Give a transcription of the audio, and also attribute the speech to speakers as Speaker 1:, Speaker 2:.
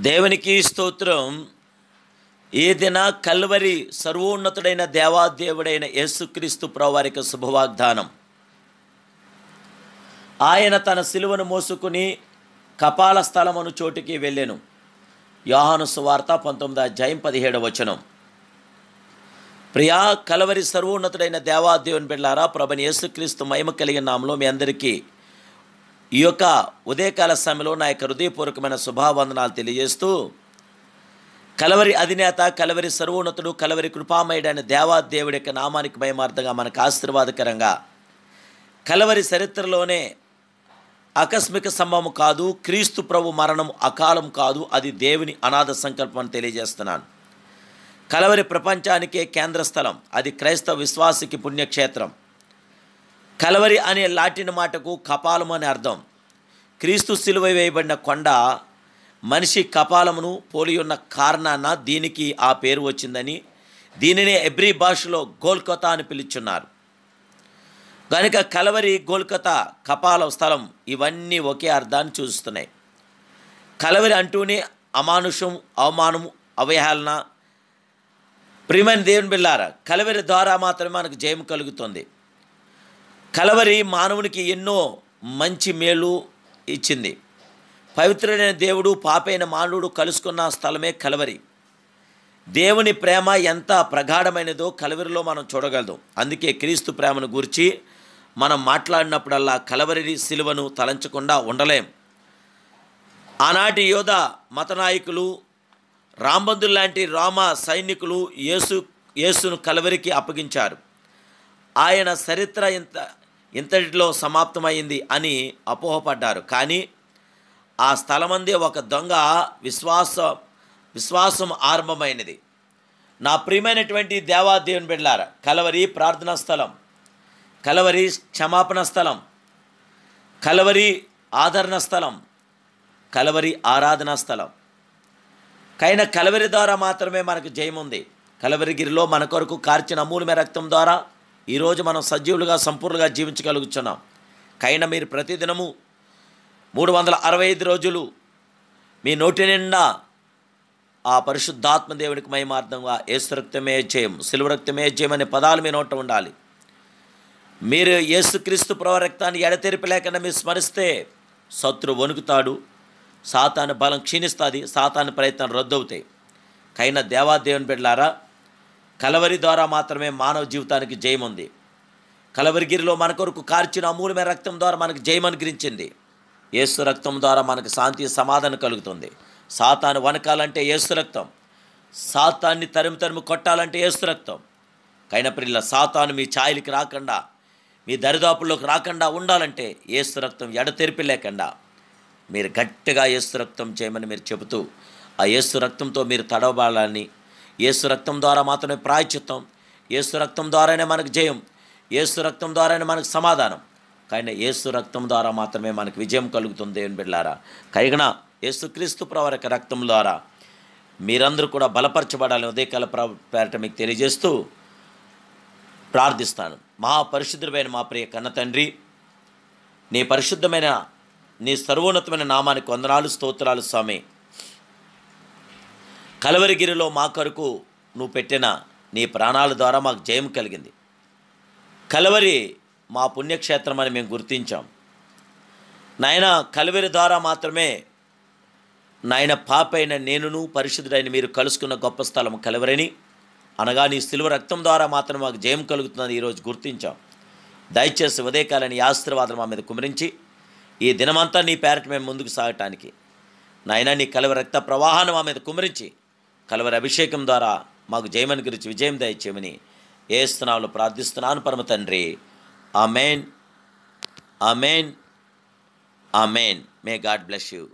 Speaker 1: దేవునికి స్తోత్రం. ఏదిన కల్వరి సర్వోన్నతుడైన దేవాదేవుడైన యేసుక్రీస్తు ప్రవారికి శుభవాగ్దానం. ఆయన తన సిలువను మోసుకుని కపాల స్థలమును చోటుకి వెళ్ళాను. యోహాను సువార్త పంతొమ్మిది అధ్యాయం పదిహేడు వచనం. ప్రియా కలవరి సర్వోన్నతుడైన దేవాదేవుని బిళ్ళారా ప్రభని యేసుక్రీస్తు మహిమ కలిగిన నామలో మీ అందరికీ ఈ యొక్క ఉదయకాల సమయంలో నా యొక్క హృదయపూర్వకమైన శుభావందనాలు తెలియజేస్తూ కలవరి అధినేత కలవరి సర్వోన్నతుడు కలవరి కృపామయుడైన దేవాదేవుడి యొక్క నామానికి భయమార్థంగా మనకు ఆశీర్వాదకరంగా కలవరి చరిత్రలోనే ఆకస్మిక సంభవం కాదు క్రీస్తు ప్రభు మరణం అకాలం కాదు అది దేవుని అనాథ సంకల్పం అని తెలియజేస్తున్నాను. కలవరి ప్రపంచానికే కేంద్ర స్థలం అది క్రైస్తవ విశ్వాసికి పుణ్యక్షేత్రం. కలవరి అనే లాటిన్ మాటకు కపాలం అని అర్థం. క్రీస్తు సిలువ వేయబడిన కొండ మనిషి కపాలమును పోలి ఉన్న కారణాన దీనికి ఆ పేరు వచ్చిందని దీనినే ఎబ్రి భాషలో గోల్కొతా అని పిలుచున్నారు. కనుక కలవరి గోల్కొతా కపాల స్థలం ఇవన్నీ ఒకే అర్థాన్ని చూస్తున్నాయి. కలవరి అంటూనే అమానుషం అవమానం అవహేళన ప్రియమైన దేవుని బిళ్ళారా కలవరి ద్వారా మాత్రమే మనకు జయం కలుగుతుంది. కలవరి మానవునికి ఎన్నో మంచి మేలు ఇచ్చింది. పవిత్రుడైన దేవుడు పాపైన మానవుడు కలుసుకున్న స్థలమే కలవరి. దేవుని ప్రేమ ఎంత ప్రగాఢమైనదో కలవరిలో మనం చూడగలదు. అందుకే క్రీస్తు ప్రేమను గురించి మనం మాట్లాడినప్పుడల్లా కలవరి సిలువను తలంచకుండా ఉండలేం. ఆనాటి యోధ మతనాయకులు రాంబంధులు లాంటి రామ సైనికులు యేసు యేసును కలవరికి అప్పగించారు. ఆయన చరిత్ర ఇంత ఇంతటిలో సమాప్తమైంది అని అపోహపడ్డారు. కానీ ఆ స్థలమందే ఒక దొంగ విశ్వాస విశ్వాసం ఆరంభమైనది. నా ప్రియమైనటువంటి దేవాదేవుని బిడ్డార కలవరి ప్రార్థనా స్థలం కలవరి క్షమాపణ స్థలం కలవరి ఆదరణ స్థలం కలవరి ఆరాధనా స్థలం. కైన కలవరి ద్వారా మాత్రమే మనకు జయం ఉంది కలవరిగిరిలో మన కొరకు కార్చిన మూలమే రక్తం ద్వారా ఈరోజు మనం సజీవులుగా సంపూర్ణంగా జీవించగలుగుతున్నాం కైన మీరు ప్రతిదినము మూడు వందల అరవై ఐదు రోజులు మీ నోటి నిండా ఆ పరిశుద్ధాత్మ దేవునికి మహిమార్థంగా ఏసురక్తమే జయం సిలువ జయం అనే పదాలు మీ నోట ఉండాలి. మీరు యేసుక్రీస్తు ప్రవరక్తాన్ని ఎడతెరిపి లేకుండా మీరు స్మరిస్తే శత్రు వణుకుతాడు సాతాను బలం క్షీణిస్తుంది సాతాను ప్రయత్నం రద్దవుతాయి. కైన దేవాదేవుని బిడ్డలారా కలవరి ద్వారా మాత్రమే మానవ జీవితానికి జయం ఉంది. కలవరిగిరిలో మన కొరకు కార్చిన అమూలమైన రక్తం ద్వారా మనకు జయం అనుగ్రించింది ఏసు రక్తం ద్వారా మనకు శాంతి సమాధానం కలుగుతుంది. సాతాను వనకాలంటే యేసు రక్తం. సాతాన్ని తరిమి తరిమి కొట్టాలంటే యేసు రక్తం. కైనప్రిల్ల సాతాను మీ ఛాయలకి రాకుండా మీ దరిదాపుల్లోకి రాకుండా ఉండాలంటే ఏసు రక్తం ఎడతెరిపి లేకుండా మీరు గట్టిగా ఏసు రక్తం చేయమని మీరు చెబుతూ ఆ ఏసు రక్తంతో మీరు తడవబాలని ఏసు రక్తం ద్వారా మాత్రమే ప్రాయచిత్తం ఏసు రక్తం ద్వారానే మనకు జయం ఏసు రక్తం ద్వారానే మనకు సమాధానం. కానీ ఏసు రక్తం ద్వారా మాత్రమే మనకు విజయం కలుగుతుంది దేవుని బిడ్డారా కైగన ఏసుక్రీస్తు ప్రవరక రక్తం ద్వారా మీరందరూ కూడా బలపరచబడాలని ఉదయకాల ప్ర- పేరట మీకు తెలియజేస్తూ ప్రార్థిస్తాను. మహాపరిశుద్ధుడైన మా ప్రియ కన్న తండ్రి నీ పరిశుద్ధమైన నీ సర్వోన్నతమైన నామానికి వందనాలు స్తోత్రాలు స్వామి. కలవరిగిరిలో మా కొరకు నువ్వు పెట్టిన నీ ప్రాణాల ద్వారా మాకు జయం కలిగింది. కలవరి మా పుణ్యక్షేత్రం అని మేము గుర్తించాం. నాయన కలవరి ద్వారా మాత్రమే నాయన పాపైన నేనును పరిశుద్ధుడైన మీరు కలుసుకున్న గొప్ప స్థలం కలవరని. అనగా నీ సిలువ రక్తం ద్వారా మాత్రం మాకు జయం కలుగుతుందని ఈరోజు గుర్తించాం. దయచేసి ఉదయకాలని ఆశీర్వాదం మా మీద కుమరించి ఈ దినమంతా నీ పేరట మేము ముందుకు సాగటానికి. నాయన నీ కలవ రక్త ప్రవాహాన్ని మా మీద కుమరించి కలవరి అభిషేకం ద్వారా మాకు జయమని గురించి విజయం దయచేయమని ఏ స్థనాలు ప్రార్థిస్తున్నాను పరమ తండ్రి. Amen. Amen. Amen. May God bless you.